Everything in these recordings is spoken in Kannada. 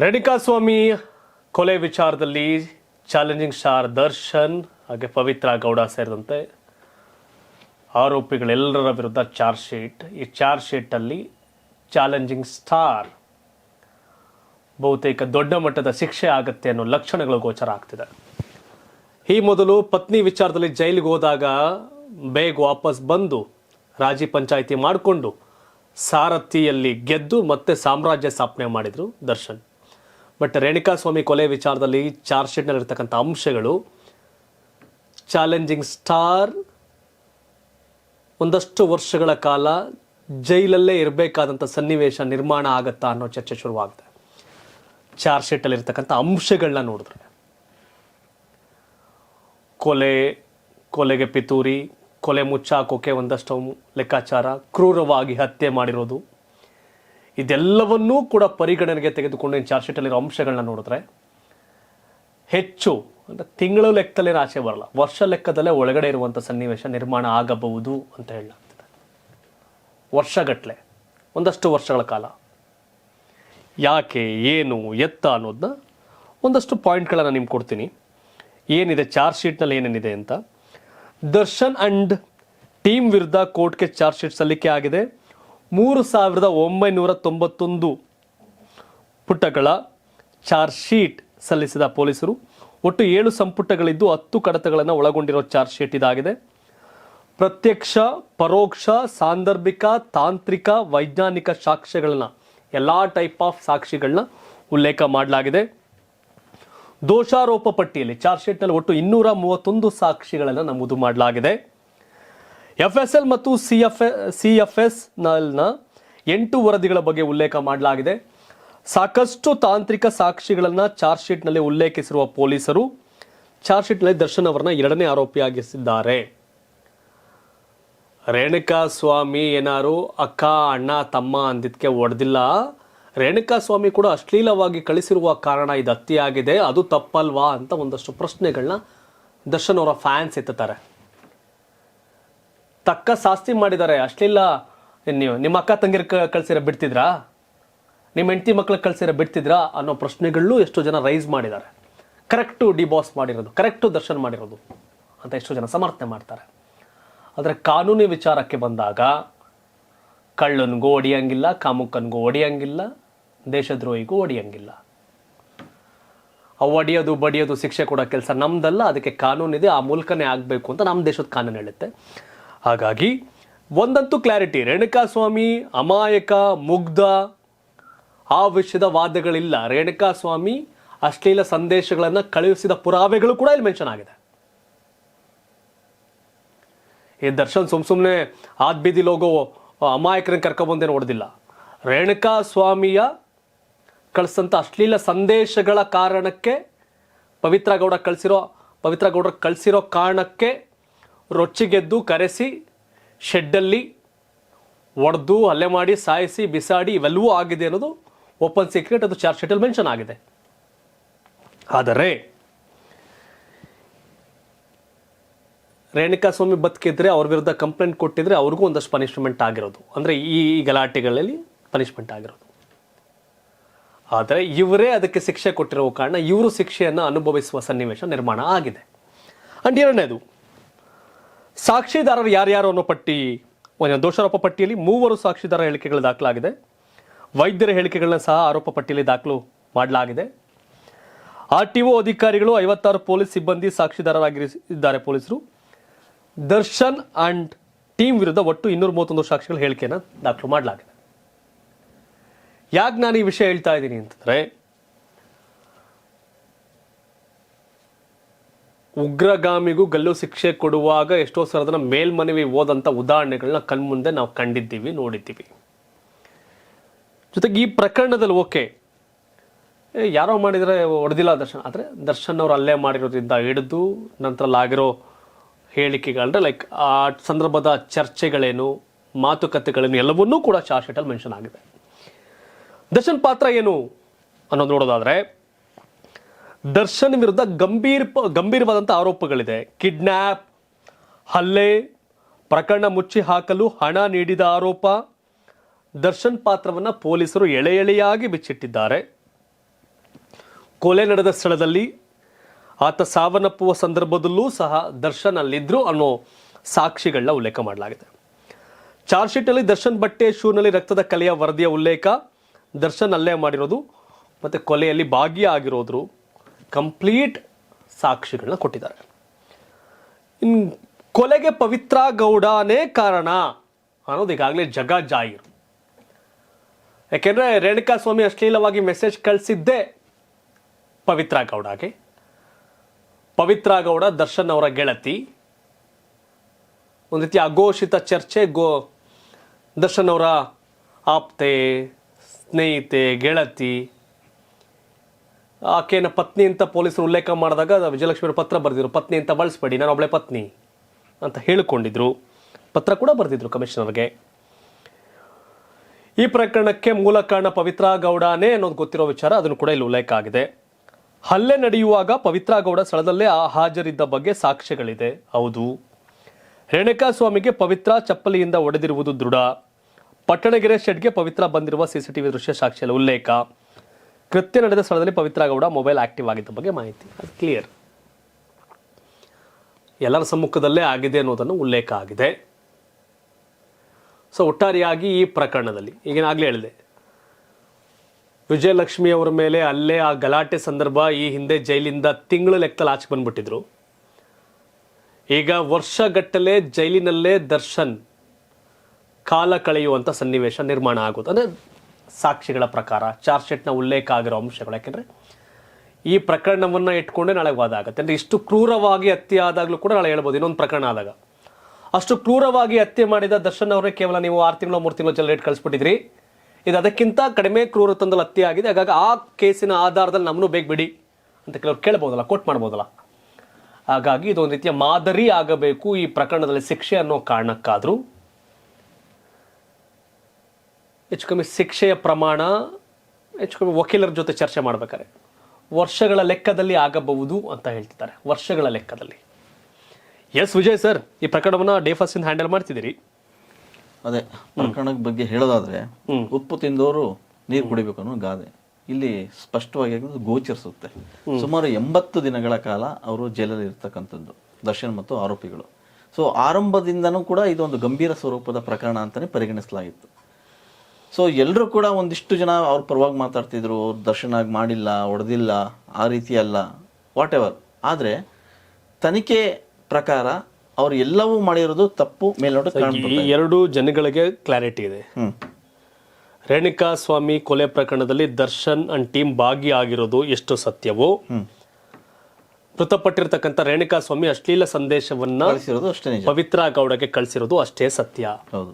ರೇಣುಕಾಸ್ವಾಮಿ ಕೊಲೆ ವಿಚಾರದಲ್ಲಿ ಚಾಲೆಂಜಿಂಗ್ ಸ್ಟಾರ್ ದರ್ಶನ್ ಹಾಗೆ ಪವಿತ್ರ ಗೌಡ ಸೇರಿದಂತೆ ಆರೋಪಿಗಳೆಲ್ಲರ ವಿರುದ್ಧ ಚಾರ್ಜ್ ಶೀಟ್. ಈ ಚಾರ್ಜ್ ಶೀಟಲ್ಲಿ ಚಾಲೆಂಜಿಂಗ್ ಸ್ಟಾರ್ ಬಹುತೇಕ ದೊಡ್ಡ ಮಟ್ಟದ ಶಿಕ್ಷೆ ಆಗುತ್ತೆ ಅನ್ನೋ ಲಕ್ಷಣಗಳು ಗೋಚರ ಆಗ್ತಿದೆ. ಈ ಮೊದಲು ಪತ್ನಿ ವಿಚಾರದಲ್ಲಿ ಜೈಲಿಗೆ ಹೋದಾಗ ಬೇಗ ವಾಪಸ್ ಬಂದು ರಾಜಿ ಪಂಚಾಯಿತಿ ಮಾಡಿಕೊಂಡು ಸಾರಥಿಯಲ್ಲಿ ಗೆದ್ದು ಮತ್ತೆ ಸಾಮ್ರಾಜ್ಯ ಸ್ಥಾಪನೆ ಮಾಡಿದರು ದರ್ಶನ್. ಬಟ್ ರೇಣುಕಾಸ್ವಾಮಿ ಕೊಲೆ ವಿಚಾರದಲ್ಲಿ ಚಾರ್ಜ್ ಶೀಟ್ನಲ್ಲಿರ್ತಕ್ಕಂಥ ಅಂಶಗಳು, ಚಾಲೆಂಜಿಂಗ್ ಸ್ಟಾರ್ ಒಂದಷ್ಟು ವರ್ಷಗಳ ಕಾಲ ಜೈಲಲ್ಲೇ ಇರಬೇಕಾದಂಥ ಸನ್ನಿವೇಶ ನಿರ್ಮಾಣ ಆಗತ್ತಾ ಅನ್ನೋ ಚರ್ಚೆ ಶುರುವಾಗುತ್ತೆ ಚಾರ್ಜ್ ಶೀಟಲ್ಲಿರ್ತಕ್ಕಂಥ ಅಂಶಗಳನ್ನ ನೋಡಿದ್ರೆ. ಕೊಲೆ, ಕೊಲೆಗೆ ಪಿತೂರಿ, ಕೊಲೆ ಮುಚ್ಚಾಕೋಕೆ ಒಂದಷ್ಟು ಲೆಕ್ಕಾಚಾರ, ಕ್ರೂರವಾಗಿ ಹತ್ಯೆ ಮಾಡಿರೋದು. ಇದೆಲ್ಲವನ್ನೂ ಕೂಡ ಪರಿಗಣನೆಗೆ ತೆಗೆದುಕೊಂಡು ಏನು ಚಾರ್ಜ್ ಶೀಟಲ್ಲಿರೋ ಅಂಶಗಳನ್ನ ನೋಡಿದ್ರೆ ಹೆಚ್ಚು ಅಂದರೆ ತಿಂಗಳ ಲೆಕ್ಕದಲ್ಲಿ ಆಚೆ ಬರಲ್ಲ. ವರ್ಷ ಲೆಕ್ಕದಲ್ಲೇ ಒಳಗಡೆ ಇರುವಂಥ ಸನ್ನಿವೇಶ ನಿರ್ಮಾಣ ಆಗಬಹುದು ಅಂತ ಹೇಳಲಾಗ್ತದೆ. ವರ್ಷಗಟ್ಟಲೆ ಒಂದಷ್ಟು ವರ್ಷಗಳ ಕಾಲ. ಯಾಕೆ, ಏನು, ಎತ್ತ ಅನ್ನೋದನ್ನ ಒಂದಷ್ಟು ಪಾಯಿಂಟ್ಗಳನ್ನು ನಿಮ್ಗೆ ಕೊಡ್ತೀನಿ. ಏನಿದೆ, ಚಾರ್ಜ್ ಶೀಟ್ನಲ್ಲಿ ಏನೇನಿದೆ ಅಂತ. ದರ್ಶನ್ ಅಂಡ್ ಟೀಮ್ ವಿರುದ್ಧ ಕೋರ್ಟ್ಗೆ ಚಾರ್ಜ್ ಶೀಟ್ ಸಲ್ಲಿಕೆ ಆಗಿದೆ. ಮೂರು ಸಾವಿರದ ಒಂಬೈನೂರ ತೊಂಬತ್ತೊಂದು ಪುಟಗಳ ಚಾರ್ಜ್ ಶೀಟ್ ಸಲ್ಲಿಸಿದ ಪೊಲೀಸರು. ಒಟ್ಟು ಏಳು ಸಂಪುಟಗಳಿದ್ದು ಹತ್ತು ಕಡತಗಳನ್ನು ಒಳಗೊಂಡಿರೋ ಚಾರ್ಜ್ ಶೀಟ್ ಇದಾಗಿದೆ. ಪ್ರತ್ಯಕ್ಷ, ಪರೋಕ್ಷ, ಸಾಂದರ್ಭಿಕ, ತಾಂತ್ರಿಕ, ವೈಜ್ಞಾನಿಕ ಸಾಕ್ಷ್ಯಗಳನ್ನು, ಎಲ್ಲ ಟೈಪ್ ಆಫ್ ಸಾಕ್ಷಿಗಳನ್ನ ಉಲ್ಲೇಖ ಮಾಡಲಾಗಿದೆ. ದೋಷಾರೋಪ ಪಟ್ಟಿಯಲ್ಲಿ ಚಾರ್ಜ್ ಶೀಟ್ನಲ್ಲಿ ಒಟ್ಟು ಇನ್ನೂರ ಮೂವತ್ತೊಂದು ಸಾಕ್ಷಿಗಳನ್ನು ನಮೂದು ಮಾಡಲಾಗಿದೆ. ಎಫ್ ಎಸ್ ಎಲ್ ಮತ್ತು C F C F S ನಲ್ನ ಎಂಟು ವರದಿಗಳ ಬಗ್ಗೆ ಉಲ್ಲೇಖ ಮಾಡಲಾಗಿದೆ. ಸಾಕಷ್ಟು ತಾಂತ್ರಿಕ ಸಾಕ್ಷಿಗಳನ್ನು ಚಾರ್ಜ್ ಶೀಟ್ನಲ್ಲಿ ಉಲ್ಲೇಖಿಸಿರುವ ಪೊಲೀಸರು ಚಾರ್ಜ್ ಶೀಟ್ನಲ್ಲಿ ದರ್ಶನ್ ಅವರನ್ನ ಎರಡನೇ ಆರೋಪಿಯಾಗಿಸಿದ್ದಾರೆ. ರೇಣುಕಾ ಸ್ವಾಮಿ ಏನಾರು ಅಕ್ಕ, ಅಣ್ಣ, ತಮ್ಮ ಅಂದಿದ್ಕೆ ಒಡೆದಿಲ್ಲ. ರೇಣುಕಾ ಸ್ವಾಮಿ ಕೂಡ ಅಶ್ಲೀಲವಾಗಿ ಕಳಿಸಿರುವ ಕಾರಣ ಇದು ಹತ್ಯೆಯಾಗಿದೆ ಅದು ತಪ್ಪಲ್ವಾ ಅಂತ ಒಂದಷ್ಟು ಪ್ರಶ್ನೆಗಳನ್ನ ದರ್ಶನ್ ಅವರ ಫ್ಯಾನ್ಸ್ ಎತ್ತುತ್ತಾರೆ. ತಕ್ಕ ಶಾಸ್ತಿ ಮಾಡಿದ್ದಾರೆ ಅಷ್ಟಿಲ್ಲ. ನೀವು ನಿಮ್ಮ ಅಕ್ಕ ತಂಗಿರ ಕಳ್ಸಿರ ಬಿಡ್ತಿದ್ರಾ? ನಿಮ್ಮ ಹೆಂಡತಿ ಮಕ್ಳಿಗೆ ಕಳ್ಸಿರ ಬಿಡ್ತಿದ್ರಾ? ಅನ್ನೋ ಪ್ರಶ್ನೆಗಳು ಎಷ್ಟೋ ಜನ ರೈಸ್ ಮಾಡಿದ್ದಾರೆ ಕರೆಕ್ಟು ಡಿಬಾಸ್ ಮಾಡಿರೋದು. ಕರೆಕ್ಟು ದರ್ಶನ ಮಾಡಿರೋದು ಅಂತ ಎಷ್ಟೋ ಜನ ಸಮರ್ಥನೆ ಮಾಡ್ತಾರೆ. ಆದರೆ ಕಾನೂನು ವಿಚಾರಕ್ಕೆ ಬಂದಾಗ ಕಳ್ಳನಿಗೂ ಒಡಿಯಂಗಿಲ್ಲ ಕಾಮುಕನಿಗೂ ಹೊಡಿಯಂಗಿಲ್ಲ, ದೇಶದ್ರೋಹಿಗೂ ಹೊಡಿಯಂಗಿಲ್ಲ. ಅವು ಒಡಿಯೋದು ಬಡಿಯೋದು ಶಿಕ್ಷೆ ಕೊಡೋ ಕೆಲಸ ನಮ್ದಲ್ಲ. ಅದಕ್ಕೆ ಕಾನೂನಿದೆ. ಆ ಮೂಲಕನೇ ಆಗಬೇಕು ಅಂತ ನಮ್ಮ ದೇಶದ ಕಾನೂನು ಹೇಳುತ್ತೆ. ಹಾಗಾಗಿ ಒಂದಂತೂ ಕ್ಲಾರಿಟಿ ರೇಣುಕಾಸ್ವಾಮಿ ಅಮಾಯಕ, ಮುಗ್ಧ, ಆ ವಿಷಯದ ವಾದಗಳಿಲ್ಲ. ರೇಣುಕಾಸ್ವಾಮಿ ಅಶ್ಲೀಲ ಸಂದೇಶಗಳನ್ನು ಕಳುಹಿಸಿದ ಪುರಾವೆಗಳು ಕೂಡ ಇಲ್ಲಿ ಮೆನ್ಷನ್ ಆಗಿದೆ. ಈ ದರ್ಶನ್, ಸುಮ್ ಸುಮ್ಮನೆ ಆದ್ ಲೋಗೋ ಅಮಾಯಕರನ್ನು ಕರ್ಕೊಬಂದೇನು ಹೊಡೆದಿಲ್ಲ ರೇಣುಕಾ ಸ್ವಾಮಿಯ ಕಳಿಸಂತ ಅಶ್ಲೀಲ ಸಂದೇಶಗಳ ಕಾರಣಕ್ಕೆ ಪವಿತ್ರ ಗೌಡ ಕಳಿಸಿರೋ, ಪವಿತ್ರ ಗೌಡರು ಕಳಿಸಿರೋ ಕಾರಣಕ್ಕೆ ರೊಚ್ಚಿಗೆದ್ದು ಕರೆಸಿ, ಶೆಡ್ಡಲ್ಲಿ ಒಡೆದು ಹಲ್ಲೆ ಮಾಡಿ, ಸಾಯಿಸಿ, ಬಿಸಾಡಿ ಇವೆಲ್ಲವೂ ಆಗಿದೆ ಅನ್ನೋದು ಓಪನ್ ಸೀಕ್ರೆಟ್, ಅದು ಚಾರ್ಜ್ ಶೀಟಲ್ಲಿ ಮೆನ್ಷನ್ ಆಗಿದೆ. ಆದರೆ ರೇಣುಕಾ ಸ್ವಾಮಿ ಬದುಕಿದ್ರೆ, ಅವ್ರ ವಿರುದ್ಧ ಕಂಪ್ಲೇಂಟ್ ಕೊಟ್ಟಿದ್ರೆ ಅವ್ರಿಗೂ ಒಂದಷ್ಟು ಪನಿಷ್ಮೆಂಟ್ ಆಗಿರೋದು. ಅಂದರೆ ಈ ಈ ಗಲಾಟೆಗಳಲ್ಲಿ ಪನಿಷ್ಮೆಂಟ್ ಆಗಿರೋದು. ಆದರೆ ಇವರೇ ಅದಕ್ಕೆ ಶಿಕ್ಷೆ ಕೊಟ್ಟಿರೋ ಕಾರಣ ಇವರು ಶಿಕ್ಷೆಯನ್ನು ಅನುಭವಿಸುವ ಸನ್ನಿವೇಶ ನಿರ್ಮಾಣ ಆಗಿದೆ. ಅಂಡ್ ಎರಡನೇದು ಸಾಕ್ಷಿದಾರರು ಯಾರ್ಯಾರು ಅನ್ನೋ ಪಟ್ಟಿ ಒಂದು ದೋಷಾರೋಪ ಪಟ್ಟಿಯಲ್ಲಿ ಮೂವರು ಸಾಕ್ಷಿದಾರ ಹೇಳಿಕೆಗಳು ದಾಖಲಾಗಿದೆ. ವೈದ್ಯರ ಹೇಳಿಕೆಗಳನ್ನ ಸಹ ಆರೋಪ ಪಟ್ಟಿಯಲ್ಲಿ ದಾಖಲು ಮಾಡಲಾಗಿದೆ. ಆರ್ ಟಿ ಒ ಅಧಿಕಾರಿಗಳು ಐವತ್ತಾರು ಪೊಲೀಸ್ ಸಿಬ್ಬಂದಿ ಸಾಕ್ಷಿದಾರರಾಗಿದ್ದಾರೆ ಪೊಲೀಸರು. ದರ್ಶನ್ ಅಂಡ್ ಟೀಮ್ ವಿರುದ್ಧ ಒಟ್ಟು ಇನ್ನೂರ ಮೂವತ್ತೊಂದು ಸಾಕ್ಷಿಗಳ ಹೇಳಿಕೆಯನ್ನು ದಾಖಲು ಮಾಡಲಾಗಿದೆ. ಯಾಕೆ ನಾನು ಈ ವಿಷಯ ಹೇಳ್ತಾ ಇದ್ದೀನಿ ಅಂತಂದ್ರೆ ಉಗ್ರಗಾಮಿಗೂ ಗಲ್ಲು ಶಿಕ್ಷೆ ಕೊಡುವಾಗ ಎಷ್ಟೋ ಸಲ ಅದನ್ನ ಮೇಲ್ಮನವಿ ಹೋದಂಥ ಉದಾಹರಣೆಗಳನ್ನ ಕಣ್ಮುಂದೆ ನಾವು ಕಂಡಿದ್ದೀವಿ, ನೋಡಿದ್ದೀವಿ. ಜೊತೆಗೆ ಈ ಪ್ರಕರಣದಲ್ಲಿ ಓಕೆ. ಯಾರೋ ಮಾಡಿದರೆ ಹೊಡೆದಿಲ್ಲ ದರ್ಶನ್. ಆದರೆ ದರ್ಶನ್ ಅವರು ಅಲ್ಲೇ ಮಾಡಿರೋದ್ರಿಂದ ಹಿಡಿದು ನಂತರ ಆಗಿರೋ ಹೇಳಿಕೆಗಳಂದ್ರೆ ಲೈಕ್ ಆ ಸಂದರ್ಭದ ಚರ್ಚೆಗಳೇನು, ಮಾತುಕತೆಗಳೇನು ಎಲ್ಲವನ್ನೂ ಕೂಡ ಚಾರ್ಜ್ ಶೀಟಲ್ಲಿ ಮೆನ್ಷನ್ ಆಗಿದೆ. ದರ್ಶನ್ ಪಾತ್ರ ಏನು ಅನ್ನೋದು ನೋಡೋದಾದ್ರೆ ದರ್ಶನ್ ವಿರುದ್ಧ ಗಂಭೀರ ಗಂಭೀರವಾದಂಥ ಆರೋಪಗಳಿದೆ. ಕಿಡ್ನ್ಯಾಪ್ ಹಲ್ಲೆ, ಪ್ರಕರಣ ಮುಚ್ಚಿ ಹಾಕಲು ಹಣ ನೀಡಿದ ಆರೋಪ. ದರ್ಶನ್ ಪಾತ್ರವನ್ನು ಪೊಲೀಸರು ಎಳೆ ಎಳೆಯಾಗಿ ಬಿಚ್ಚಿಟ್ಟಿದ್ದಾರೆ. ಕೊಲೆ ನಡೆದ ಸ್ಥಳದಲ್ಲಿ ಆತ ಸಾವನ್ನಪ್ಪುವ ಸಂದರ್ಭದಲ್ಲೂ ಸಹ ದರ್ಶನ್ ಅಲ್ಲಿದ್ರು ಅನ್ನೋ ಸಾಕ್ಷಿಗಳನ್ನ ಉಲ್ಲೇಖ ಮಾಡಲಾಗಿದೆ. ಚಾರ್ಜ್ ಶೀಟಲ್ಲಿ ದರ್ಶನ್ ಬಟ್ಟೆ, ಶೂನಲ್ಲಿ ರಕ್ತದ ಕಲೆಯ ವರದಿಯ ಉಲ್ಲೇಖ. ದರ್ಶನ್ ಅಲ್ಲೇ ಮಾಡಿರೋದು, ಮತ್ತು ಕೊಲೆಯಲ್ಲಿ ಭಾಗಿಯಾಗಿರೋದ್ರು. ಕಂಪ್ಲೀಟ್ ಸಾಕ್ಷಿಗಳನ್ನ ಕೊಟ್ಟಿದ್ದಾರೆ. ಇನ್ನು ಕೊಲೆಗೆ ಪವಿತ್ರ ಗೌಡನೇ ಕಾರಣ ಅನ್ನೋದು ಈಗಾಗಲೇ ಜಗ ಜಾಹೀರು. ಯಾಕೆಂದರೆ ರೇಣುಕಾ ಸ್ವಾಮಿ ಅಶ್ಲೀಲವಾಗಿ ಮೆಸೇಜ್ ಕಳಿಸಿದ್ದೇ ಪವಿತ್ರ ಗೌಡಗೆ ಪವಿತ್ರ ಗೌಡ ದರ್ಶನ್ ಅವರ ಗೆಳತಿ. ಒಂದು ರೀತಿ ಅಘೋಷಿತ ಚರ್ಚೆ ಗೋ ದರ್ಶನ್ ಅವರ ಆಪ್ತೆ, ಸ್ನೇಹಿತೆ, ಗೆಳತಿ. ಆಕೆನ ಪತ್ನಿ ಅಂತ ಪೊಲೀಸರು ಉಲ್ಲೇಖ ಮಾಡಿದಾಗ ವಿಜಯಲಕ್ಷ್ಮಿ ಅವರು ಪತ್ರ ಬರೆದಿದ್ರು. ಪತ್ನಿ ಅಂತ ಬಳಸಬೇಡಿ, ನಾನು ಒಬ್ಬಳೆ ಪತ್ನಿ ಅಂತ ಹೇಳಿಕೊಂಡಿದ್ರು. ಪತ್ರ ಕೂಡ ಬರೆದಿದ್ರು ಕಮಿಷನರ್ಗೆ. ಈ ಪ್ರಕರಣಕ್ಕೆ ಮೂಲ ಕಾರಣ ಪವಿತ್ರ ಗೌಡನೇ ಅನ್ನೋದು ಗೊತ್ತಿರೋ ವಿಚಾರ, ಅದನ್ನು ಕೂಡ ಇಲ್ಲಿ ಉಲ್ಲೇಖ ಆಗಿದೆ. ಹಲ್ಲೆ ನಡೆಯುವಾಗ ಪವಿತ್ರ ಗೌಡ ಸ್ಥಳದಲ್ಲೇ ಆ ಹಾಜರಿದ್ದ ಬಗ್ಗೆ ಸಾಕ್ಷ್ಯಗಳಿದೆ. ಹೌದು. ರೇಣುಕಾ ಸ್ವಾಮಿಗೆ ಪವಿತ್ರ ಚಪ್ಪಲಿಯಿಂದ ಒಡೆದಿರುವುದು ದೃಢ. ಪಟ್ಟಣಗೆರೆ ಶೆಡ್ಗೆ ಪವಿತ್ರ ಬಂದಿರುವ ಸಿಸಿಟಿವಿ ದೃಶ್ಯ ಸಾಕ್ಷಿಯಲ್ಲಿ ಉಲ್ಲೇಖ. ಕೃತ್ಯ ನಡೆದ ಸ್ಥಳದಲ್ಲಿ ಪವಿತ್ರ ಗೌಡ ಮೊಬೈಲ್ ಆಕ್ಟಿವ್ ಆಗಿದ್ದ ಬಗ್ಗೆ ಮಾಹಿತಿ. ಅದು ಕ್ಲಿಯರ್ ಎಲ್ಲರ ಸಮ್ಮುಖದಲ್ಲೇ ಆಗಿದೆ ಅನ್ನೋದನ್ನು ಉಲ್ಲೇಖ ಆಗಿದೆ. ಸೊ ಒಟ್ಟಾರೆಯಾಗಿ ಈ ಪ್ರಕರಣದಲ್ಲಿ ಈಗೇನಾಗಲೇ ಹೇಳಿದೆ. ವಿಜಯಲಕ್ಷ್ಮಿ ಅವರ ಮೇಲೆ ಅಲ್ಲೇ ಆ ಗಲಾಟೆ ಸಂದರ್ಭ ಈ ಹಿಂದೆ ಜೈಲಿಂದ ತಿಂಗಳ ಲೆಕ್ಕದಲ್ಲಿ ಆಚೆ ಬಂದ್ಬಿಟ್ಟಿದ್ರು. ಈಗ ವರ್ಷಗಟ್ಟಲೆ ಜೈಲಿನಲ್ಲೇ ದರ್ಶನ್ ಕಾಲ ಕಳೆಯುವಂಥ ಸನ್ನಿವೇಶ ನಿರ್ಮಾಣ ಆಗುತ್ತೆ ಅಂದರೆ ಸಾಕ್ಷಿಗಳ ಪ್ರಕಾರ ಚಾರ್ಜ್ ಶೀಟ್ನ ಉಲ್ಲೇಖ ಆಗಿರೋ ಅಂಶಗಳು ಯಾಕೆಂದರೆ, ಈ ಪ್ರಕರಣವನ್ನು ಇಟ್ಕೊಂಡೇ ನಾಳೆ ವಾದ ಆಗುತ್ತೆ. ಅಂದರೆ ಇಷ್ಟು ಕ್ರೂರವಾಗಿ ಹತ್ಯೆ ಆದಾಗಲೂ ಕೂಡ ನಾಳೆ ಹೇಳ್ಬೋದು, ಇನ್ನೊಂದು ಪ್ರಕರಣ ಆದಾಗ. ಅಷ್ಟು ಕ್ರೂರವಾಗಿ ಹತ್ಯೆ ಮಾಡಿದ ದರ್ಶನ್ ಅವರೇ ಕೇವಲ ನೀವು ಆರು ತಿಂಗಳು, ಮೂರು ತಿಂಗಳು ರೇಟ್ ಕಳಿಸ್ಬಿಟ್ಟಿದ್ರಿ. ಇದು ಅದಕ್ಕಿಂತ ಕಡಿಮೆ ಕ್ರೂರತ್ವದಲ್ಲಿ ಹತ್ಯೆ ಆಗಿದೆ. ಹಾಗಾಗಿ ಆ ಕೇಸಿನ ಆಧಾರದಲ್ಲಿ ನಮ್ಮನ್ನು ಬೇಗ ಬಿಡಿ ಅಂತ ಕೆಲವರು ಕೇಳ್ಬೋದಲ್ಲ, ಕೋಟ್ ಮಾಡ್ಬೋದಲ್ಲ. ಹಾಗಾಗಿ ಇದೊಂದು ರೀತಿಯ ಮಾದರಿ ಆಗಬೇಕು ಈ ಪ್ರಕರಣದಲ್ಲಿ ಶಿಕ್ಷೆ ಅನ್ನೋ ಕಾರಣಕ್ಕಾದರೂ. ಹೆಚ್ಚು ಕಮ್ಮಿ ಶಿಕ್ಷೆಯ ಪ್ರಮಾಣ ಹೆಚ್ಚು ಕಮ್ಮಿ ವಕೀಲರ ಜೊತೆ ಚರ್ಚೆ ಮಾಡ್ಬೇಕಾರೆ ವರ್ಷಗಳ ಲೆಕ್ಕದಲ್ಲಿ ಆಗಬಹುದು ಅಂತ ಹೇಳ್ತಿದ್ದಾರೆ. ವರ್ಷಗಳ ಲೆಕ್ಕದಲ್ಲಿ. ಎಸ್ ವಿಜಯ್ ಸರ್ ಈ ಪ್ರಕರಣವನ್ನು ಡೇ ಫಸ್ಟಿಂದ ಹ್ಯಾಂಡಲ್ ಮಾಡ್ತಿದ್ದೀರಿ? ಅದೇ ಪ್ರಕರಣದ ಬಗ್ಗೆ ಹೇಳೋದಾದ್ರೆ ಉಪ್ಪು ತಿಂದವರು ನೀರು ಕುಡಿಬೇಕು ಅನ್ನೋ ಗಾದೆ. ಇಲ್ಲಿ ಸ್ಪಷ್ಟವಾಗಿ ಗೋಚರಿಸುತ್ತೆ. ಸುಮಾರು ಎಂಬತ್ತು ದಿನಗಳ ಕಾಲ ಅವರು ಜೈಲಲ್ಲಿ ಇರ್ತಕ್ಕಂಥದ್ದು ದರ್ಶನ್ ಮತ್ತು ಆರೋಪಿಗಳು. ಸೊ ಆರಂಭದಿಂದನೂ ಕೂಡ ಇದೊಂದು ಗಂಭೀರ ಸ್ವರೂಪದ ಪ್ರಕರಣ ಅಂತಲೇ ಪರಿಗಣಿಸಲಾಗಿತ್ತು. ಸೊ ಎಲ್ಲರೂ ಕೂಡ ಒಂದಿಷ್ಟು ಜನ ಅವ್ರ ಪರವಾಗಿ ಮಾತಾಡ್ತಿದ್ರು ಅವ್ರು ದರ್ಶನ ಆಗಿ ಮಾಡಿಲ್ಲ ಹೊಡೆದಿಲ್ಲ ಆ ರೀತಿ ಅಲ್ಲ ವಾಟ್ ಎವರ್ ಆದರೆ ತನಿಖೆ ಪ್ರಕಾರ ಅವ್ರು ಎಲ್ಲವೂ ಮಾಡಿರೋದು ತಪ್ಪು ಮೇಲ್ನೋಟ ಈ ಎರಡು ಜನಗಳಿಗೆ ಕ್ಲಾರಿಟಿ ಇದೆ. ರೇಣುಕಾ ಸ್ವಾಮಿ ಕೊಲೆ ಪ್ರಕರಣದಲ್ಲಿ ದರ್ಶನ್ ಅಂಡ್ ಟೀಮ್ ಭಾಗಿಯಾಗಿರೋದು ಎಷ್ಟು ಸತ್ಯವೋ? ಮೃತಪಟ್ಟಿರ್ತಕ್ಕಂಥ ರೇಣುಕಾ ಸ್ವಾಮಿ ಅಶ್ಲೀಲ ಸಂದೇಶವನ್ನ ಪವಿತ್ರ ಗೌಡಗೆ ಕಳಿಸಿರೋದು ಅಷ್ಟೇ ಸತ್ಯ. ಹೌದು.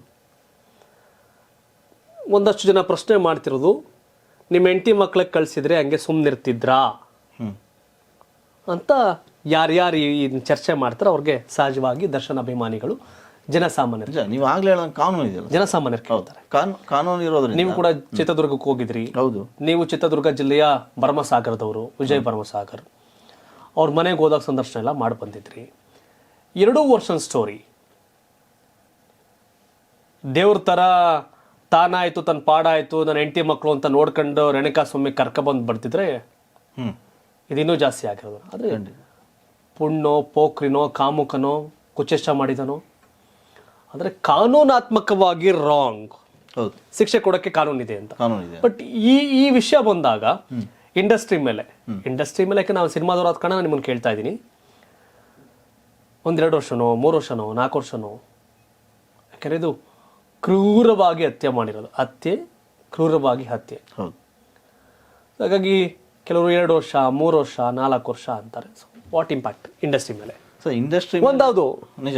ಒಂದಷ್ಟು ಜನ ಪ್ರಶ್ನೆ ಮಾಡ್ತಿರೋದು ನಿಮ್ಮ ಹೆಂಡತಿ ಮಕ್ಳಿಗೆ ಕಳಿಸಿದ್ರೆ ಹಂಗೆ ಸುಮ್ಮನಿರ್ತಿದ್ರಾ ಅಂತ ಯಾರ್ಯಾರು ಈ ಚರ್ಚೆ ಮಾಡ್ತಾರೋ ಅವ್ರಿಗೆ ಸಹಜವಾಗಿ ದರ್ಶನ ಅಭಿಮಾನಿಗಳು ಜನಸಾಮಾನ್ಯರು ನೀವು ಆಗ್ಲೇ ಹೇಳೋ ಕಾನೂನು ಇದೆಯಲ್ಲ ಜನಸಾಮಾನ್ಯರು ಕೇಳ್ತಾರೆ. ಕಾನ್ ಕಾನೂನು ಇರೋದ್ರಿಂದ. ನೀವು ಕೂಡ ಚಿತ್ರದುರ್ಗಕ್ಕೆ ಹೋಗಿದ್ರಿ. ಹೌದು. ನೀವು ಚಿತ್ರದುರ್ಗ ಜಿಲ್ಲೆಯ ಭರಮಸಾಗರದವರು ವಿಜಯ್ ಭರಮಸಾಗರ್. ಅವ್ರ ಮನೆಗೆ ಹೋದಾಗ ಸಂದರ್ಶನ ಎಲ್ಲ ಮಾಡಿ ಬಂದಿದ್ರಿ. ಎರಡೂ ವರ್ಷನ್ ಸ್ಟೋರಿ ದೇವ್ರ ಥರ ತಾನಾಯ್ತು ತನ್ನ ಪಾಡಾಯ್ತು ನನ್ನ ಹೆಂಡತಿ ಮಕ್ಕಳು ಅಂತ ನೋಡ್ಕೊಂಡು ರೇಣುಕಾ ಸ್ವಾಮಿ ಕರ್ಕೊಬಂದು ಬರ್ತಿದ್ರೆ ಇದಿನ್ನೂ ಜಾಸ್ತಿ ಆಗಿರೋದು. ಆದರೆ. ಪುಣ್ಣೋ ಪೋಖ್ರಿನೋ ಕಾಮುಕನೋ ಕುಚೇಷ್ಟ ಮಾಡಿದನೋ ಆದರೆ ಕಾನೂನಾತ್ಮಕವಾಗಿ ರಾಂಗ್ ಶಿಕ್ಷೆ ಕೊಡೋಕ್ಕೆ ಕಾನೂನಿದೆ ಅಂತ. ಕಾನೂನು ಇದೆ ಬಟ್ ಈ ಈ ವಿಷಯ ಬಂದಾಗ ಇಂಡಸ್ಟ್ರಿ ಮೇಲೆ ಇಂಡಸ್ಟ್ರಿ ಮೇಲೆ ಯಾಕೆ ನಾವು ಸಿನಿಮಾದವ್ರು ಆದ ಕಾರಣ ನಾನು ನಿಮ್ಮನ್ನು ಕೇಳ್ತಾ ಇದ್ದೀನಿ. ಒಂದೆರಡು ವರ್ಷನೋ ಮೂರು ವರ್ಷನೋ ನಾಲ್ಕು ವರ್ಷನೋ ಯಾಕೆಂದ್ರೆ ಇದು ಕ್ರೂರವಾಗಿ ಹತ್ಯೆ ಮಾಡಿರೋದು. ಹತ್ಯೆ ಕ್ರೂರವಾಗಿ ಹತ್ಯೆ. ಹೌದು ಹಾಗಾಗಿ ಕೆಲವರು ಎರಡು ವರ್ಷ ಮೂರು ವರ್ಷ ನಾಲ್ಕು ವರ್ಷ ಅಂತಾರೆ. ವಾಟ್ ಇಂಪ್ಯಾಕ್ಟ್ ಇಂಡಸ್ಟ್ರಿ ಮೇಲೆ? ಸೊ ಇಂಡಸ್ಟ್ರಿ ಒಂದಾವುದು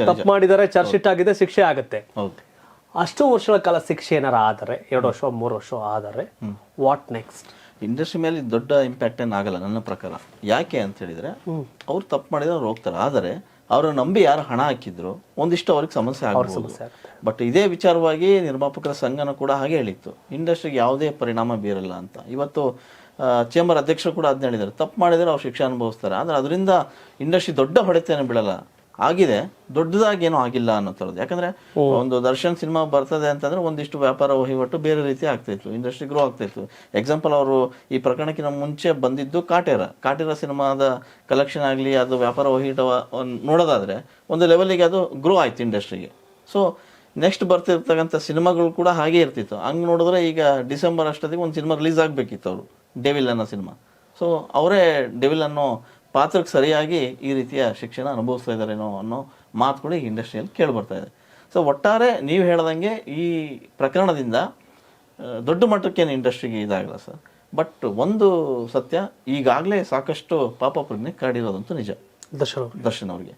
ತಪ್ಪು ಮಾಡಿದರೆ ಚಾರ್ಜ್ ಶೀಟ್ ಆಗಿದೆ ಶಿಕ್ಷೆ ಆಗುತ್ತೆ. ಅಷ್ಟು ವರ್ಷಗಳ ಕಾಲ ಶಿಕ್ಷೆ ಏನಾರ ಆದರೆ ಎರಡು ವರ್ಷ ಮೂರು ವರ್ಷ ಆದರೆ ವಾಟ್ ನೆಕ್ಸ್ಟ್ ಇಂಡಸ್ಟ್ರಿ ಮೇಲೆ ದೊಡ್ಡ ಇಂಪ್ಯಾಕ್ಟ್ ಏನಾಗಲ್ಲ ನನ್ನ ಪ್ರಕಾರ. ಯಾಕೆ ಅಂತ ಹೇಳಿದ್ರೆ ಅವ್ರು ತಪ್ಪು ಮಾಡಿದ್ರೆ ಅವ್ರು ಹೋಗ್ತಾರೆ. ಆದರೆ ಅವ್ರ ನಂಬಿ ಯಾರು ಹಣ ಹಾಕಿದ್ರು ಒಂದಿಷ್ಟು ಅವ್ರಿಗೆ ಸಮಸ್ಯೆ ಆಗಬಹುದು ಸಮಸ್ಯೆ ಬಟ್ ಇದೇ ವಿಚಾರವಾಗಿ ನಿರ್ಮಾಪಕರ ಸಂಘನ ಕೂಡ ಹಾಗೆ ಹೇಳಿತ್ತು. ಇಂಡಸ್ಟ್ರಿಗೆ ಯಾವುದೇ ಪರಿಣಾಮ ಬೀರಲ್ಲ ಅಂತ. ಇವತ್ತು ಚೇಂಬರ್ ಅಧ್ಯಕ್ಷರು ಕೂಡ ಅದನ್ನ ಹೇಳಿದ್ದಾರೆ. ತಪ್ಪು ಮಾಡಿದರೆ ಅವ್ರು ಶಿಕ್ಷೆ ಅನುಭವಿಸ್ತಾರೆ. ಆದರೆ ಅದರಿಂದ ಇಂಡಸ್ಟ್ರಿ ದೊಡ್ಡ ಹೊಡೆತೇನೆ ಬೀಳಲ್ಲ. ಆಗಿದೆ ದೊಡ್ಡದಾಗಿ ಏನೂ ಆಗಿಲ್ಲ ಅನ್ನೋ ಥರದ್ದು ಯಾಕಂದ್ರೆ ಒಂದು ದರ್ಶನ್ ಸಿನಿಮಾ ಬರ್ತದೆ ಅಂತಂದ್ರೆ ಒಂದಿಷ್ಟು ವ್ಯಾಪಾರ ವಹಿವಾಟು ಬೇರೆ ರೀತಿ ಆಗ್ತಾಯಿತ್ತು ಇಂಡಸ್ಟ್ರಿ ಗ್ರೋ ಆಗ್ತಾಯಿತ್ತು. ಎಕ್ಸಾಂಪಲ್ ಅವರು ಈ ಪ್ರಕರಣಕ್ಕಿಂತ ಮುಂಚೆ ಬಂದಿದ್ದು ಕಾಟೇರ. ಕಾಟೇರ ಸಿನಿಮಾದ ಕಲೆಕ್ಷನ್ ಆಗಲಿ ಅದು ವ್ಯಾಪಾರ ವಹಿವಾಟ ನೋಡೋದಾದ್ರೆ ಒಂದು ಲೆವೆಲಿಗೆ ಅದು ಗ್ರೋ ಆಯ್ತು ಇಂಡಸ್ಟ್ರಿಗೆ ಸೊ ನೆಕ್ಸ್ಟ್ ಬರ್ತಿರ್ತಕ್ಕಂಥ ಸಿನಿಮಾಗಳು ಕೂಡ ಹಾಗೆ ಇರ್ತಿತ್ತು. ಹಂಗೆ ನೋಡಿದ್ರೆ ಈಗ ಡಿಸೆಂಬರ್ ಅಷ್ಟೊತ್ತಿಗೆ ಒಂದು ಸಿನಿಮಾ ರಿಲೀಸ್ ಆಗಬೇಕಿತ್ತು ಅವರು. ಡೆವಿಲ್ ಅನ್ನೋ ಸಿನಿಮಾ. ಸೊ ಅವರೇ ಡೆವಿಲ್ ಅನ್ನೋ ಪಾತ್ರಕ್ಕೆ ಸರಿಯಾಗಿ ಈ ರೀತಿಯ ಶಿಕ್ಷಣ ಅನುಭವಿಸ್ತಾ ಇದ್ದಾರೇನೋ ಅನ್ನೋ ಮಾತು ಕೂಡ ಈ ಇಂಡಸ್ಟ್ರಿಯಲ್ಲಿ ಕೇಳಿಬರ್ತಾ ಇದೆ. ಸೊ ಒಟ್ಟಾರೆ ನೀವು ಹೇಳ್ದಂಗೆ ಈ ಪ್ರಕರಣದಿಂದ ದೊಡ್ಡ ಮಟ್ಟಕ್ಕೇನು ಇಂಡಸ್ಟ್ರಿಗೆ ಇದಾಗಲ್ಲ ಸರ್. ಬಟ್ ಒಂದು ಸತ್ಯ ಈಗಾಗಲೇ ಸಾಕಷ್ಟು ಪಾಪ ಪ್ರಜ್ಞೆ ಕಾಡಿರೋದಂತೂ ನಿಜ. ದರ್ಶನ್. ದರ್ಶನ್ ಅವರಿಗೆ.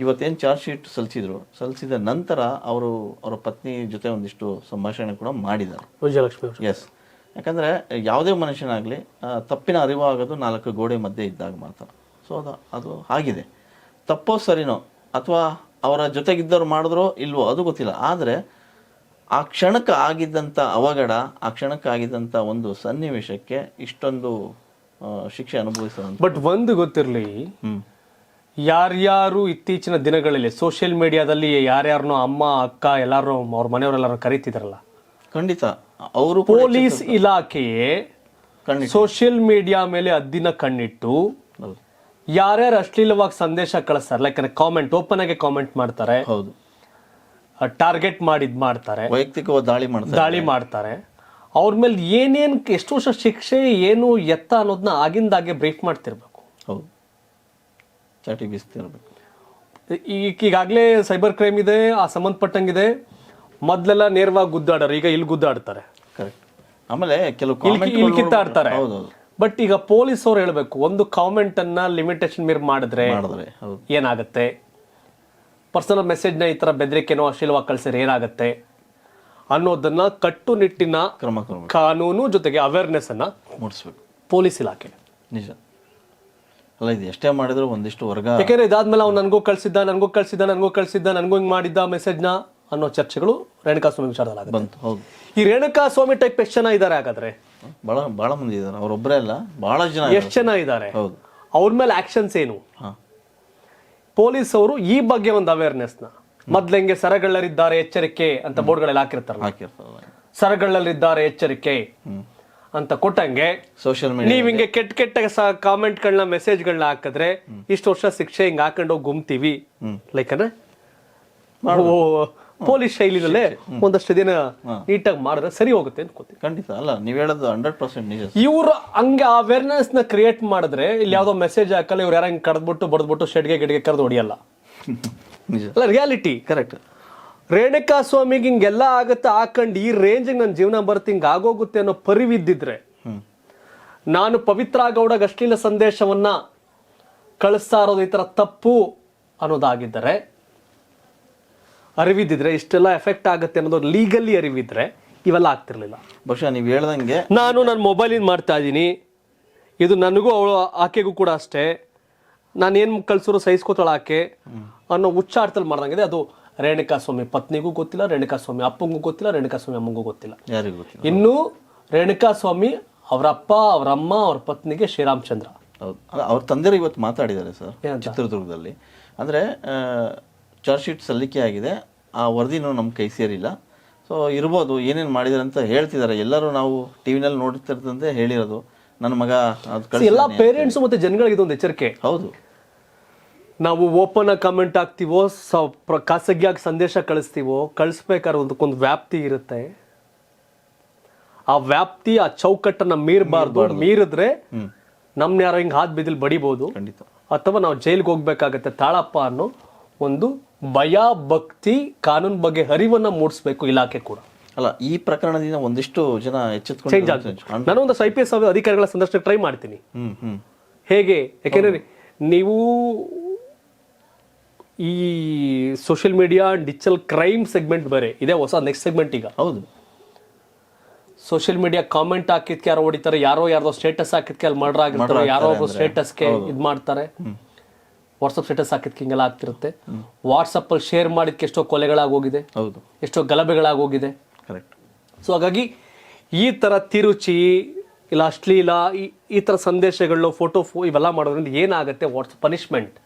ಇವತ್ತೇನು ಚಾರ್ಜ್ ಶೀಟ್ ಸಲ್ಲಿಸಿದ್ರು ಸಲ್ಲಿಸಿದ ನಂತರ ಅವರು ಅವರ ಪತ್ನಿ ಜೊತೆ ಒಂದಿಷ್ಟು ಸಂಭಾಷಣೆ ಕೂಡ ಮಾಡಿದ್ದಾರೆ. ವಿಜಯಲಕ್ಷ್ಮಿ ಎಸ್ ಯಾಕಂದರೆ ಯಾವುದೇ ಮನುಷ್ಯನಾಗಲಿ ತಪ್ಪಿನ ಅರಿವಾಗೋದು ನಾಲ್ಕು ಗೋಡೆ ಮಧ್ಯೆ ಇದ್ದಾಗ ಮಾತ್ರ. ಸೊ ಅದು ಅದು ಆಗಿದೆ. ತಪ್ಪೋ ಸರಿನೋ ಅಥವಾ ಅವರ ಜೊತೆಗಿದ್ದವ್ರು ಮಾಡಿದ್ರೋ ಇಲ್ವೋ ಅದು ಗೊತ್ತಿಲ್ಲ. ಆದರೆ ಆ ಕ್ಷಣಕ್ಕೆ ಆಗಿದ್ದಂಥ ಅವಘಡ ಆ ಕ್ಷಣಕ್ಕೆ ಆಗಿದ್ದಂಥ ಒಂದು ಸನ್ನಿವೇಶಕ್ಕೆ ಇಷ್ಟೊಂದು ಶಿಕ್ಷೆ ಅನುಭವಿಸುವಂಥ ಬಟ್ ಒಂದು ಗೊತ್ತಿರಲಿ ಯಾರ್ಯಾರು ಇತ್ತೀಚಿನ ದಿನಗಳಲ್ಲಿ ಸೋಷಿಯಲ್ ಮೀಡಿಯಾದಲ್ಲಿ ಯಾರ್ಯಾರನೋ ಅಮ್ಮ ಅಕ್ಕ ಎಲ್ಲರೂ ಅವ್ರ ಮನೆಯವರೆಲ್ಲರೂ ಕರೀತಿದ್ರಲ್ಲ? ಖಂಡಿತ. ಅವರು ಪೊಲೀಸ್ ಇಲಾಖೆಯೇ ಖಂಡಿತ ಸೋಷಿಯಲ್ ಮೀಡಿಯಾ ಮೇಲೆ ಅದ್ದಿನ ಕಣ್ಣಿಟ್ಟು ಯಾರ್ಯಾರು ಅಶ್ಲೀಲವಾಗಿ ಸಂದೇಶ ಕಳಿಸ್ತಾರೆ? ಲೈಕ್ ಕಾಮೆಂಟ್ ಓಪನ್ ಆಗಿ ಕಾಮೆಂಟ್ ಮಾಡ್ತಾರೆ. ಹೌದು. ಟಾರ್ಗೆಟ್ ಮಾಡಿದ್ ಮಾಡ್ತಾರೆ. ವೈಯಕ್ತಿಕವಾಗಿ ದಾಳಿ ಮಾಡ್ತಾರೆ. ದಾಳಿ ಮಾಡ್ತಾರೆ. ಅವ್ರ ಮೇಲೆ ಏನೇನ್ ಎಷ್ಟು ವರ್ಷ ಶಿಕ್ಷೆ ಏನು ಎತ್ತ ಅನ್ನೋದನ್ನ ಆಗಿಂದಾಗೆ ಬ್ರೀಫ್ ಮಾಡ್ತಿರ್ಬೇಕು. ಹೌದು. ಚಾಟಿ ಬೀಸ್ತಿರ್ಬೇಕು. ಈಗ ಈಗಾಗಲೇ ಸೈಬರ್ ಕ್ರೈಮ್ ಇದೆ ಆ ಸಂಬಂಧಪಟ್ಟಂಗಿದೆ. ಮೊದ್ಲೆಲ್ಲ ನೇರವಾಗಿ ಗುದ್ದಾಡೋರು ಈಗ ಇಲ್ಲಿ ಗುದ್ದಾಡ್ತಾರೆ. ಕರೆಕ್ಟ್ ಆಮೇಲೆ ಕೆಲವು ಇಲ್ಲಿ ಕಿತ್ತಾಡ್ತಾರೆ ಹೌದೌದು ಹೌದು. ಬಟ್ ಈಗ ಪೊಲೀಸ್ ಅವ್ರು ಹೇಳ್ಬೇಕು ಒಂದು ಕಾಮೆಂಟ್ ಅನ್ನ ಲಿಮಿಟೇಷನ್ ಮೀರ್ ಮಾಡಿದ್ರೆ ಮಾಡಿದ್ರೆ ಹೌದು. ಏನಾಗುತ್ತೆ? ಪರ್ಸನಲ್ ಮೆಸೇಜ್ನ ಈ ತರ ಬೆದರಿಕೆನೋ ಅಶ್ಲೀಲವಾಗಿ ಕಳ್ಸಿದ್ರೆ ಏನಾಗುತ್ತೆ? ಅನ್ನೋದನ್ನ ಕಟ್ಟುನಿಟ್ಟಿನ ಕ್ರಮ ಕ್ರಮ ಕಾನೂನು ಜೊತೆಗೆ ಅವೇರ್ನೆಸ್ ಅನ್ನ ಮೂಡಿಸ್ಬೇಕು. ಪೊಲೀಸ್ ಇಲಾಖೆ. ನಿಜ. ಅಲ್ಲ ಇದು ಎಷ್ಟೇ ಮಾಡಿದ್ರು ಒಂದಿಷ್ಟು ವರ್ಗ ಯಾಕೆಂದ್ರೆ ಇದಾದ್ಮೇಲೆ ಅವ್ನು ನನಗೂ ಕಳ್ಸಿದ್ದ ನನಗೂ ಕಳ್ಸಿದ್ದ ನನಗೂ ಕಳ್ಸಿದ್ದ ನನಗೂ ಹಿಂಗ್ ಮಾಡಿದ್ದ ಮೆಸೇಜ್ನ ಅನ್ನೋ ಚರ್ಚೆಗಳು ರೇಣುಕಾಸ್ವಾಮಿ ವಿಚಾರದಲ್ಲಿ ಆಗುತ್ತೆ ಬಂತು ಹೌದು. ಈ ರೇಣುಕಾಸ್ವಾಮಿ ಟೈಪ್ ಎಷ್ಟು ಜನ ಇದ್ದಾರೆ ಹಾಗಾದ್ರೆ. ಭಾಳ ಭಾಳ ಮಂದಿ ಇದ್ದಾರೆ. ಅವರೊಬ್ಬರೇ ಅಲ್ಲ ಬಹಳ ಜನ ಎಷ್ಟು ಜನ ಇದ್ದಾರೆ? ಹೌದು. ಅವ್ರ ಮೇಲೆ ಆಕ್ಷನ್ಸ್ ಏನು? ಪೊಲೀಸ್ ಅವರು ಈ ಬಗ್ಗೆ ಒಂದು ಅವೇರ್ನೆಸ್ನ ನ. ಮೊದ್ಲೆಂಗೆ ಸರಗಳ್ಳರಿದ್ದಾರೆ ಎಚ್ಚರಿಕೆ ಅಂತ ಬೋರ್ಡ್ಗಳೆಲ್ಲ ಹಾಕಿರ್ತಾರಲ್ಲ. ಹಾಕಿರ್ತಾರೆ ಸರಗಳ್ಳರಿದ್ದಾರೆ ಎಚ್ಚರಿಕೆ ಅಂತ ಕೊಟ್ಟಂಗೆ ಸೋಷಿಯಲ್ ಮೀಡಿಯಾ ನೀವ್ ಹಿಂಗೆ ಕೆಟ್ಟ ಕೆಟ್ಟ ಕಾಮೆಂಟ್ಗಳನ್ನ ಮೆಸೇಜ್ಗಳನ್ನ ಹಾಕಿದ್ರೆ ಇಷ್ಟು ವರ್ಷ ಶಿಕ್ಷೆ ಹಿಂಗ್ ಹಾಕೊಂಡು ಹೋಗಿ ಗುಮ್ತೀವಿ. ಲೈಕ್ ಅಂದ್ರೆ ಪೊಲೀಸ್ ಶೈಲಿನಲ್ಲೇ ಒಂದಷ್ಟು ದಿನ ನೀಟಾಗಿ ಮಾಡಿದ್ರೆ ಸರಿ ಹೋಗುತ್ತೆ ಅನ್ಕೋತೀನಿ ಖಂಡಿತ ಅಲ್ಲ ನೀವು ಹೇಳೋದು ಹಂಡ್ರೆಡ್ ಪರ್ಸೆಂಟ್ ನಿಜ ಇವ್ರು ಹಂಗೆ ಅವೇರ್ನೆಸ್ನ ಕ್ರಿಯೇಟ್ ಮಾಡಿದ್ರೆ ಇಲ್ಲಿ ಯಾವ್ದೋ ಮೆಸೇಜ್ ಹಾಕಲ್ಲ ಇವ್ರು ಯಾರ ಹಿಂಗ್ ಕಡ್ದ್ಬಿಟ್ಟು ಬಡ್ದ್ಬಿಟ್ಟು ಶೆಡ್ಗೆ ಗಿಡ್ಗೆ ಕರೆದು ಹೊಡಿಯಲ್ಲ. ನಿಜ. ಅಲ್ಲ ರಿಯಾಲಿಟಿ ಕರೆಕ್ಟ್ ರೇಣುಕಾ ಸ್ವಾಮಿಗೆ ಹಿಂಗೆಲ್ಲ ಆಗುತ್ತೆ ಹಾಕೊಂಡು ಈ ರೇಂಜಿಗೆ ನನ್ನ ಜೀವನ ಬರುತ್ತೆ ಹಿಂಗೆ ಆಗೋಗುತ್ತೆ ಅನ್ನೋ ಪರಿವಿದ್ದಿದ್ರೆ ನಾನು ಪವಿತ್ರ ಗೌಡ ಅಶ್ಲೀಲ ಸಂದೇಶವನ್ನ ಕಳಿಸ್ತಾ ಇರೋದು ಈ ತರ ತಪ್ಪು ಅನ್ನೋದಾಗಿದ್ದರೆ ಅರಿವಿದ್ದಿದ್ರೆ ಇಷ್ಟೆಲ್ಲ ಎಫೆಕ್ಟ್ ಆಗುತ್ತೆ ಅನ್ನೋದು ಲೀಗಲಿ ಅರಿವಿದ್ರೆ ಇವೆಲ್ಲ ಆಗ್ತಿರ್ಲಿಲ್ಲ. ಬಹುಶಃ ನೀವು ಹೇಳ್ದಂಗೆ ನಾನು ನನ್ನ ಮೊಬೈಲಿಂದ ಮಾಡ್ತಾ ಇದ್ದೀನಿ. ಇದು ನನಗೂ ಅವಳು ಆಕೆಗೂ ಕೂಡ ಅಷ್ಟೇ. ನಾನು ಏನು ಕಳ್ಸಿರೋ ಸಹಿಸ್ಕೋತಾಳ ಆಕೆ ಅನ್ನೋ ಉಚ್ಚಾರದಲ್ಲಿ ಮಾಡ್ದಂಗಿದೆ. ಅದು ರೇಣುಕಾ ಸ್ವಾಮಿ ಪತ್ನಿಗೂ ಗೊತ್ತಿಲ್ಲ ರೇಣುಕಾ ಸ್ವಾಮಿ ಅಪ್ಪಂಗೂ ಗೊತ್ತಿಲ್ಲ ರೇಣುಕಾ ಸ್ವಾಮಿ ಅಮ್ಮಂಗೂ ಗೊತ್ತಿಲ್ಲ. ಯಾರಿಗೂ ಗೊತ್ತಿಲ್ಲ. ಇನ್ನು ರೇಣುಕಾ ಸ್ವಾಮಿ ಅವರಪ್ಪ ಅವರಮ್ಮ ಅವರ ಅಮ್ಮ ಅವ್ರ ಪತ್ನಿಗೆ ಶ್ರೀರಾಮಚಂದ್ರ ಅವ್ರ ತಂದೆರು ಇವತ್ತು ಮಾತಾಡಿದ್ದಾರೆ ಸರ್ ಚಿತ್ರದುರ್ಗದಲ್ಲಿ. ಅಂದರೆ ಚಾರ್ಜ್ ಶೀಟ್ ಸಲ್ಲಿಕೆ ಆಗಿದೆ. ಆ ವರದಿನೂ ನಮ್ಮ ಕೈ ಸೇರಿಲ್ಲ. ಸೊ ಇರ್ಬೋದು ಏನೇನು ಮಾಡಿದಾರೆ ಅಂತ ಹೇಳ್ತಿದ್ದಾರೆ. ಎಲ್ಲರೂ ನಾವು ಟಿ ವಿನಲ್ಲಿ ನೋಡ್ತಿರ್ತಂತೆ ಹೇಳಿರೋದು. ನನ್ನ ಮಗ ಅದು ಎಲ್ಲ. ಪೇರೆಂಟ್ಸ್ ಮತ್ತೆ ಜನಗಳಿಗೆ ಇದೊಂದು ಎಚ್ಚರಿಕೆ. ಹೌದು. ನಾವು ಓಪನ್ ಆಗಿ ಕಮೆಂಟ್ ಹಾಕ್ತಿವೋ ಸ- ಪ್ರ- ಖಾಸಗಿಯಾಗಿ ಸಂದೇಶ ಕಳಿಸ್ತೀವೋ ಕಳಿಸ್ಬೇಕಾದ್ರೆ ಒಂದಕ್ಕೊಂದು ವ್ಯಾಪ್ತಿ ಇರುತ್ತೆ. ಆ ವ್ಯಾಪ್ತಿ ಆ ಚೌಕಟ್ಟನ್ನ ಮೀರಬಾರ್ದು. ಮೀರಿದ್ರೆ ನಮ್ಮನ್ನ ನಮ್ನ ಯಾರೋ ಹಿಂಗೆ ಹಾತ್ ಬಿದ್ದಿಲ್ ಬಡಿಬೋದು. ಖಂಡಿತ. ಅಥವಾ ನಾವು ಜೈಲ್ಗೆ ಹೋಗ್ಬೇಕಾಗತ್ತೆ ತಾಳಪ್ಪ ಅನ್ನೋ ಒಂದು ಭಯ ಭಕ್ತಿ ಕಾನೂನು ಬಗ್ಗೆ ಅರಿವನ್ನ ಮೂಡಿಸಬೇಕು ಇಲಾಖೆ ಕೂಡ. ಅಲ್ಲ ಈ ಪ್ರಕರಣದಿಂದ ಒಂದಿಷ್ಟು ಜನ ಚೇಂಜ್ ನಾನು ಒಂದು ಐ ಪಿ ಎಸ್ ಅಧಿಕಾರಿಗಳ ಸಂದರ್ಶನ ಟ್ರೈ ಮಾಡ್ತೀನಿ. ಹೇಗೆ? ಯಾಕೆಂದ್ರೆ ನೀವು ಈ social media digital crime segment ಬೇರೆ. ಇದೆ ಹೊಸ ನೆಕ್ಸ್ಟ್ ಸೆಗ್ಮೆಂಟ್ ಈಗ. ಹೌದು. ಸೋಷಿಯಲ್ ಮೀಡಿಯಾ ಕಾಮೆಂಟ್ ಹಾಕಿದ್ಕೆ ಯಾರೋ ಹೊಡಿತಾರೆ ಯಾರೋ ಯಾರೋ ಸ್ಟೇಟಸ್ ಹಾಕಿದ್ಕೆ ಅಲ್ಲಿ ಮರ್ಡರ್ ಆಗಿರ್ತಾರೆ ಯಾರೋ ಒಬ್ರು ಸ್ಟೇಟಸ್ಗೆ ಇದು ಮಾಡ್ತಾರೆ. ವಾಟ್ಸಪ್ ಸ್ಟೇಟಸ್ ಹಾಕಿದ್ಕೆ ಹಿಂಗೆಲ್ಲ ಆಗ್ತಿರುತ್ತೆ. ವಾಟ್ಸಪ್ ಅಲ್ಲಿ ಶೇರ್ ಮಾಡಿದ್ಕೆ ಎಷ್ಟೋ ಕೊಲೆಗಳಾಗೋಗಿದೆ ಹೌದು. ಎಷ್ಟೋ ಗಲಭೆಗಳಾಗೋಗಿದೆ ಕರೆಕ್ಟ್ ಸೊ ಹಾಗಾಗಿ ಈ ಥರ ತಿರುಚಿ ಇಲ್ಲ ಅಶ್ಲೀಲ ಈ ಈ ಥರ ಸಂದೇಶಗಳು ಫೋಟೋ ಫೋ ಇವೆಲ್ಲ ಮಾಡೋದ್ರಿಂದ ಏನಾಗುತ್ತೆ ವಾಟ್ಸ್ ಪನಿಷ್ಮೆಂಟ್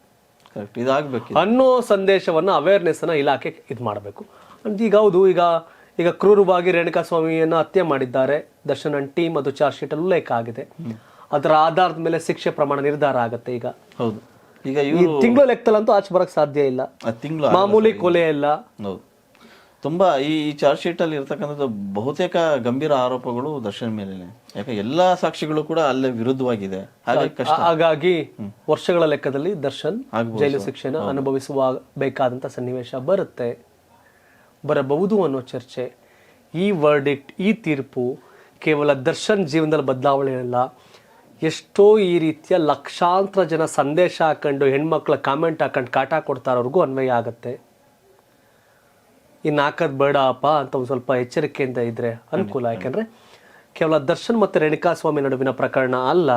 ಕರೆಕ್ಟ್ ಇದಾಗಬೇಕು. ಅನ್ನೋ ಸಂದೇಶವನ್ನು ಅವೇರ್ನೆಸ್ಸನ್ನು ಇಲಾಖೆ ಇದು ಮಾಡಬೇಕು. ಈಗ ಹೌದು ಈಗ ಈಗ ಕ್ರೂರವಾಗಿ ರೇಣುಕಾ ಸ್ವಾಮಿಯನ್ನು ಹತ್ಯೆ ಮಾಡಿದ್ದಾರೆ. ದರ್ಶನ್ ಅಂಡ್ ಟೀಮ್ ಅದು ಚಾರ್ಜ್ ಶೀಟ್ ಉಲ್ಲೇಖ ಆಗಿದೆ ಅದರ ಆಧಾರದ ಮೇಲೆ ಶಿಕ್ಷೆ ಪ್ರಮಾಣ ನಿರ್ಧಾರ ಆಗುತ್ತೆ ಈಗ. ಹೌದು. ಈಗ ಈ ತಿಂಗಳ ಲೆಕ್ಕದಲ್ಲಂತೂ ಆಚೆ ಬರಕ್ ಸಾಧ್ಯ ಇಲ್ಲ. ತಿಂಗಳು ಮಾಮೂಲಿ ಕೊಲೆ ಇಲ್ಲ ಹೌದು. ತುಂಬಾ ಈ ಈ ಚಾರ್ಜ್ ಶೀಟ್ ಅಲ್ಲಿ ಇರ್ತಕ್ಕಂಥದ್ದು ಬಹುತೇಕ ಗಂಭೀರ ಆರೋಪಗಳು ದರ್ಶನ್ ಮೇಲೆ ಯಾಕೆ ಎಲ್ಲಾ ಸಾಕ್ಷಿಗಳು ಕೂಡ ಅಲ್ಲೇ ವಿರುದ್ಧವಾಗಿದೆ. ಹಾಗಾಗಿ ಕಷ್ಟ. ಹಾಗಾಗಿ ವರ್ಷಗಳ ಲೆಕ್ಕದಲ್ಲಿ ದರ್ಶನ್ ಜೈಲು ಶಿಕ್ಷೆನ ಅನುಭವಿಸುವ ಬೇಕಾದಂತ ಸನ್ನಿವೇಶ ಬರುತ್ತೆ. ಬರಬಹುದು ಅನ್ನೋ ಚರ್ಚೆ. ಈ ವರ್ಡಿಕ್ಟ್ ಈ ತೀರ್ಪು ಕೇವಲ ದರ್ಶನ್ ಜೀವನದಲ್ಲಿ ಬದಲಾವಣೆ ಅಲ್ಲ. ಎಷ್ಟೋ ಈ ರೀತಿಯ ಲಕ್ಷಾಂತರ ಜನ ಸಂದೇಶ ಹಾಕೊಂಡು ಹೆಣ್ಮಕ್ಳ ಕಾಮೆಂಟ್ ಹಾಕೊಂಡು ಕಾಟ ಕೊಡ್ತಾರವ್ರಿಗೂ ಅನ್ವಯ ಆಗುತ್ತೆ. ಇನ್ನು ಹಾಕೋದು ಬೇಡಪ್ಪ ಅಂತ ಒಂದು ಸ್ವಲ್ಪ ಎಚ್ಚರಿಕೆಯಿಂದ ಇದ್ರೆ ಅನುಕೂಲ. ಯಾಕೆಂದ್ರೆ ಕೇವಲ ದರ್ಶನ್ ಮತ್ತು ರೇಣುಕಾ ಸ್ವಾಮಿ ನಡುವಿನ ಪ್ರಕರಣ ಅಲ್ಲ.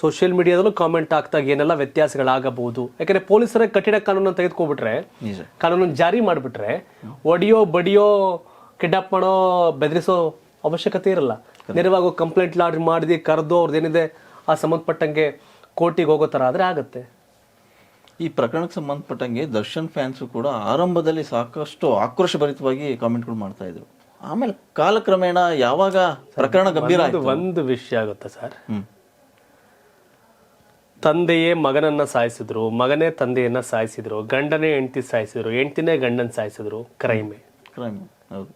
ಸೋಷಿಯಲ್ ಮೀಡಿಯಾದಲ್ಲೂ ಕಾಮೆಂಟ್ ಹಾಕ್ದಾಗ ಏನೆಲ್ಲ ವ್ಯತ್ಯಾಸಗಳಾಗಬಹುದು. ಯಾಕಂದರೆ ಪೊಲೀಸರೇ ಕಠಿಣ ಕಾನೂನನ್ನು ತೆಗೆದುಕೊಬಿಟ್ರೆ ಕಾನೂನನ್ನು ಜಾರಿ ಮಾಡಿಬಿಟ್ರೆ ಒಡಿಯೋ ಬಡಿಯೋ ಕಿಡ್ನಾಪ್ ಮಾಡೋ ಬೆದರಿಸೋ ಅವಶ್ಯಕತೆ ಇರಲ್ಲ. ನೇರವಾಗಿ ಕಂಪ್ಲೇಂಟ್ ಲಾಡ್ರಿ ಮಾಡಿದಿ ಕರೆದು ಅವ್ರದ್ದು ಏನಿದೆ ಆ ಸಂಬಂಧಪಟ್ಟಂಗೆ ಕೋರ್ಟಿಗೆ ಹೋಗೋ ಥರ ಆದರೆ ಆಗುತ್ತೆ. ಈ ಪ್ರಕರಣಕ್ಕೆ ಸಂಬಂಧಪಟ್ಟಂಗೆ ದರ್ಶನ್ ಫ್ಯಾನ್ಸ್ ಕೂಡ ಆರಂಭದಲ್ಲಿ ಸಾಕಷ್ಟು ಆಕ್ರೋಶಭರಿತವಾಗಿ ಕಾಮೆಂಟ್ಗಳು ಮಾಡ್ತಾ ಇದ್ರು. ಆಮೇಲೆ ಕಾಲಕ್ರಮೇಣ ಯಾವಾಗ ಪ್ರಕರಣ ಗಂಭೀರ ಒಂದು ಆಯ್ತು? ಒಂದು ವಿಷಯ ಆಗುತ್ತೆ ಸರ್. ತಂದೆಯೇ ಮಗನನ್ನ ಸಾಯಿಸಿದ್ರು ಮಗನೇ ತಂದೆಯನ್ನ ಸಾಯಿಸಿದ್ರು ಗಂಡನೇ ಹೆಂಡತಿ ಸಾಯಿಸಿದ್ರು ಹೆಂಡತಿನೇ ಗಂಡನ ಸಾಯಿಸಿದ್ರು ಕ್ರೈಮೆ. ಕ್ರೈಮ್ ಹೌದು.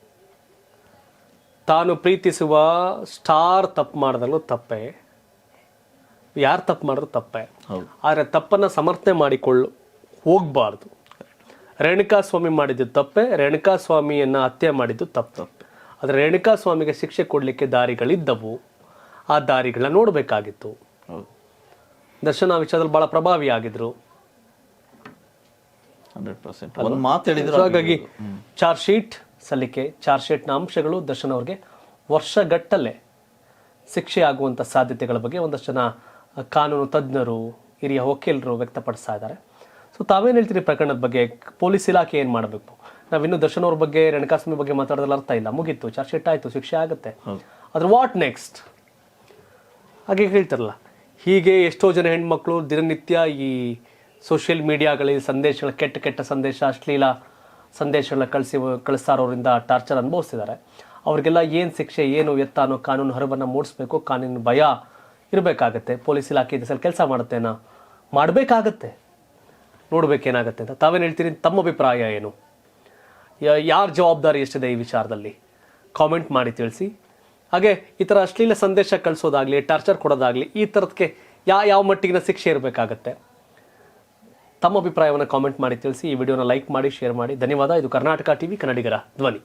ತಾನು ಪ್ರೀತಿಸುವ ಸ್ಟಾರ್ ತಪ್ಪು ಮಾಡಿದಾಗಲೂ ತಪ್ಪೇ. ಯಾರು ತಪ್ಪು ಮಾಡಿದ್ರು ತಪ್ಪೇ. ಆದರೆ ತಪ್ಪನ್ನು ಸಮರ್ಥನೆ ಮಾಡಿಕೊಳ್ಳು ಹೋಗಬಾರ್ದು. ರೇಣುಕಾ ಸ್ವಾಮಿ ಮಾಡಿದ್ದು ತಪ್ಪೇ ರೇಣುಕಾ ಸ್ವಾಮಿಯನ್ನು ಹತ್ಯೆ ಮಾಡಿದ್ದು ತಪ್ಪು. ತಪ್ಪು. ಆದರೆ ರೇಣುಕಾ ಸ್ವಾಮಿಗೆ ಶಿಕ್ಷೆ ಕೊಡಲಿಕ್ಕೆ ದಾರಿಗಳಿದ್ದವು. ಆ ದಾರಿಗಳನ್ನ ನೋಡಬೇಕಾಗಿತ್ತು. ದರ್ಶನ ವಿಚಾರದಲ್ಲಿ ಬಹಳ ಪ್ರಭಾವಿ ಆಗಿದ್ರು. ಹಾಗಾಗಿ ಚಾರ್ಜ್ ಶೀಟ್ ಸಲ್ಲಿಕೆ ಚಾರ್ಜ್ ಶೀಟ್ನ ಅಂಶಗಳು ದರ್ಶನ್ ಅವ್ರಿಗೆ ವರ್ಷಗಟ್ಟಲೆ ಶಿಕ್ಷೆ ಆಗುವಂಥ ಸಾಧ್ಯತೆಗಳ ಬಗ್ಗೆ ಒಂದಷ್ಟು ಜನ ಕಾನೂನು ತಜ್ಞರು ಹಿರಿಯ ವಕೀಲರು ವ್ಯಕ್ತಪಡಿಸ್ತಾ ಇದ್ದಾರೆ. ಸೊ ತಾವೇನು ಹೇಳ್ತೀರಿ ಪ್ರಕರಣದ ಬಗ್ಗೆ? ಪೊಲೀಸ್ ಇಲಾಖೆ ಏನು ಮಾಡಬೇಕು? ನಾವಿನ್ನು ದರ್ಶನ್ ಅವ್ರ ಬಗ್ಗೆ ರೇಣುಕಾಸ್ವಾಮಿ ಬಗ್ಗೆ ಮಾತಾಡೋದ್ರಲ್ಲಿ ಅರ್ಥ ಇಲ್ಲ. ಮುಗೀತು ಚಾರ್ಜ್ ಶೀಟ್ ಆಯಿತು ಶಿಕ್ಷೆ ಆಗುತ್ತೆ. ಅದ್ರ ವಾಟ್ ನೆಕ್ಸ್ಟ್ ಹಾಗೆ ಹೇಳ್ತಾರಲ್ಲ ಹೀಗೆ ಎಷ್ಟೋ ಜನ ಹೆಣ್ಮಕ್ಳು ದಿನನಿತ್ಯ ಈ ಸೋಷಿಯಲ್ ಮೀಡಿಯಾಗಳಲ್ಲಿ ಸಂದೇಶಗಳ ಕೆಟ್ಟ ಕೆಟ್ಟ ಸಂದೇಶ ಅಶ್ಲೀಲ ಸಂದೇಶಗಳನ್ನ ಕಳಿಸಿ, ಕಳಿಸ್ತಾರೋರಿಂದ ಟಾರ್ಚರ್ ಅನುಭವಿಸ್ತಿದ್ದಾರೆ. ಅವ್ರಿಗೆಲ್ಲ ಏನು ಶಿಕ್ಷೆ, ಏನು ಎತ್ತ ಅನ್ನೋ ಕಾನೂನು ಹರಿವನ್ನು ಮೂಡಿಸ್ಬೇಕು ಕಾನೂನು ಭಯ ಇರಬೇಕಾಗತ್ತೆ. ಪೊಲೀಸ್ ಇಲಾಖೆ ಸಲ ಕೆಲಸ ಮಾಡುತ್ತೇನಾ? ಮಾಡಬೇಕಾಗತ್ತೆ. ನೋಡಬೇಕೇನಾಗುತ್ತೆ ಅಂತ. ತಾವೇನು ಹೇಳ್ತೀರಿ? ತಮ್ಮ ಅಭಿಪ್ರಾಯ ಏನು? ಯಾರ ಜವಾಬ್ದಾರಿ ಎಷ್ಟಿದೆ ಈ ವಿಚಾರದಲ್ಲಿ? ಕಾಮೆಂಟ್ ಮಾಡಿ ತಿಳಿಸಿ. ಹಾಗೆ, ಈ ಥರ ಅಶ್ಲೀಲ ಸಂದೇಶ ಕಳಿಸೋದಾಗಲಿ, ಟಾರ್ಚರ್ ಕೊಡೋದಾಗಲಿ, ಈ ಥರದಕ್ಕೆ ಯಾವ ಯಾವ ಮಟ್ಟಿಗಿನ ಶಿಕ್ಷೆ ಇರಬೇಕಾಗತ್ತೆ? ತಮ್ಮ ಅಭಿಪ್ರಾಯವನ್ನು ಕಾಮೆಂಟ್ ಮಾಡಿ ತಿಳಿಸಿ ಈ ವಿಡಿಯೋನ ಲೈಕ್ ಮಾಡಿ ಶೇರ್ ಮಾಡಿ. ಧನ್ಯವಾದ. ಇದು ಕರ್ನಾಟಕ ಟಿವಿ ಕನ್ನಡಿಗರ ಧ್ವನಿ.